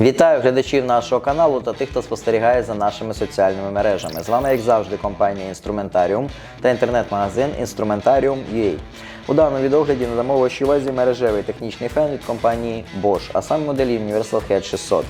Вітаю глядачів нашого каналу та тих, хто спостерігає за нашими соціальними мережами. З вами, як завжди, компанія Інструментаріум та інтернет-магазин Instrumentarium.ua. У даному відогляді надамо вашій увазі мережевий технічний фен від компанії Bosch, а саме моделі Universal Head 600.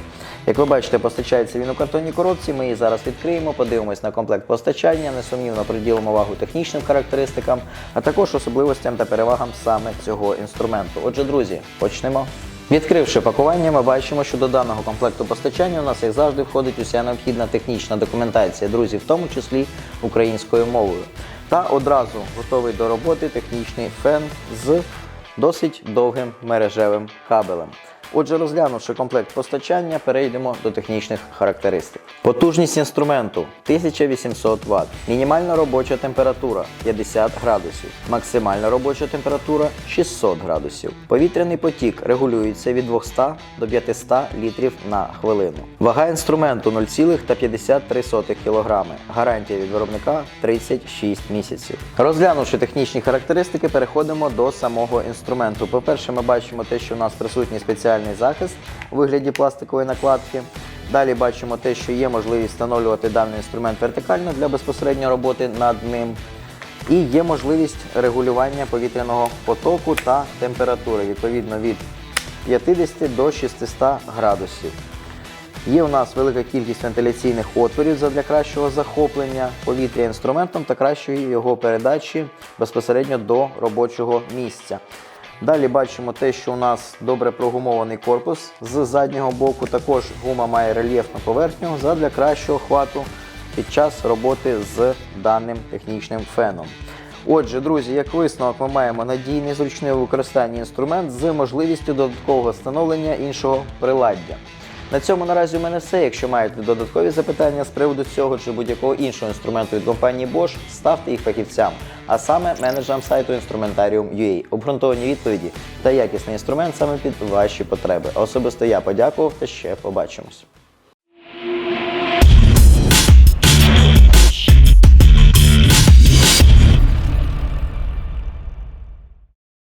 Як ви бачите, постачається він у картонній коробці. Ми її зараз відкриємо, подивимось на комплект постачання, несумнівно приділимо увагу технічним характеристикам, а також особливостям та перевагам саме цього інструменту. Отже, друзі, почнемо. Відкривши пакування, ми бачимо, що до даного комплекту постачання у нас, як завжди, входить уся необхідна технічна документація, друзі, в тому числі українською мовою. Та одразу готовий до роботи технічний фен з досить довгим мережевим кабелем. Отже, розглянувши комплект постачання, перейдемо до технічних характеристик. Потужність інструменту 1800 Вт, мінімальна робоча температура 50 градусів, максимальна робоча температура 600 градусів. Повітряний потік регулюється від 200 до 500 літрів на хвилину. Вага інструменту 0,53 кг. Гарантія від виробника 36 місяців. Розглянувши технічні характеристики, переходимо до самого інструменту. По-перше, ми бачимо те, що у нас присутній спеціальний захист у вигляді пластикової накладки. Далі бачимо те, що є можливість встановлювати даний інструмент вертикально для безпосередньої роботи над ним. І є можливість регулювання повітряного потоку та температури відповідно від 50 до 600 градусів. Є у нас велика кількість вентиляційних отворів для кращого захоплення повітря інструментом та кращої його передачі безпосередньо до робочого місця. Далі бачимо те, що у нас добре прогумований корпус з заднього боку. Також гума має рельєфну поверхню задля кращого хвату під час роботи з даним технічним феном. Отже, друзі, як висновок, ми маємо надійний зручний використання інструмент з можливістю додаткового встановлення іншого приладдя. На цьому наразі у мене все. Якщо маєте додаткові запитання з приводу цього чи будь-якого іншого інструменту від компанії Bosch, ставте їх фахівцям, а саме менеджерам сайту Instrumentarium.ua. Обґрунтовані відповіді та якісний інструмент саме під ваші потреби. Особисто я подякував та ще побачимось.